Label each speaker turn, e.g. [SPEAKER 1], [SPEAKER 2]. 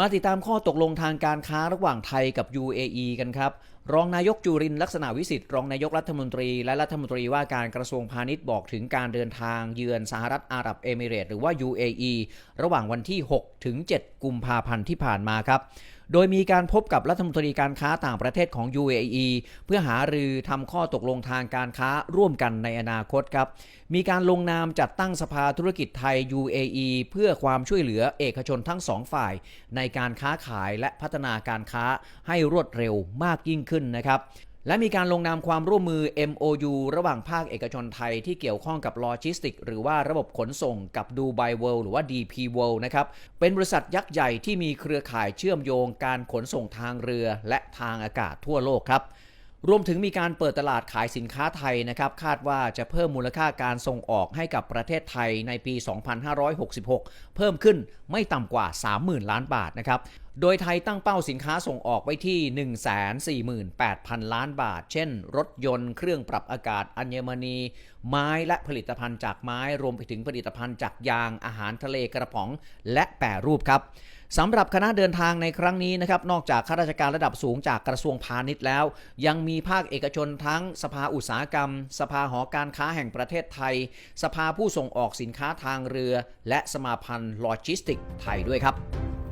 [SPEAKER 1] มาติดตามข้อตกลงทางการค้าระหว่างไทยกับ UAE กันครับ รองนายกจุรินลักษณะวิสิทธิ์รองนายกรัฐมนตรี และรัฐมนตรีว่าการกระทรวงพาณิชย์บอกถึงการเดินทางเยือนสหรัฐอาหรับเอมิเรตส์หรือว่า UAE ระหว่างวันที่ 6 ถึง 7 กุมภาพันธ์ที่ผ่านมาครับ โดยมีการพบกับรัฐมนตรีการค้าต่างประเทศของ UAE เพื่อหารือทำข้อตกลงทางการค้าร่วมกันในอนาคตครับ มีการลงนามจัดตั้งสภาธุรกิจไทย UAE เพื่อความช่วยเหลือเอกชนทั้งสองฝ่าย ในการค้าขายและพัฒนาการค้าให้รวดเร็วมากยิ่งขึ้นนะครับ และมีการลงนามความร่วมมือ MOU ระหว่างภาคเอกชนไทยที่เกี่ยวข้องกับโลจิสติก หรือว่าระบบขนส่งกับดูไบเวิลด์หรือว่า DP World นะครับ เป็นบริษัทยักษ์ใหญ่ที่มีเครือข่ายเชื่อมโยงการขนส่งทางเรือและทางอากาศทั่วโลกครับ รวมถึงมีการเปิดตลาดขายสินค้าไทยนะครับ คาดว่าจะเพิ่มมูลค่าการส่งออกให้กับประเทศไทยในปี 2566 เพิ่มขึ้นไม่ต่ำกว่า 30,000 ล้านบาทนะครับ โดยไทยตั้งเป้าสินค้าส่งออกไว้ที่ 148,000 ล้านบาท เช่น รถยนต์เครื่องปรับอากาศอัญมณี ไม้และผลิตภัณฑ์จากไม้รวมไปถึงผลิตภัณฑ์จากยางอาหารทะเลกระป๋อง และแปรรูปครับสำหรับคณะเดินทางในครั้งนี้นะครับ นอกจากข้าราชการระดับสูงจากกระทรวงพาณิชย์แล้ว ยังมีภาคเอกชนทั้งสภาอุตสาหกรรม สภาหอการค้าแห่งประเทศไทย สภาผู้ส่งออกสินค้าทางเรือ และสมาพันธ์โลจิสติก ไทยด้วยครับ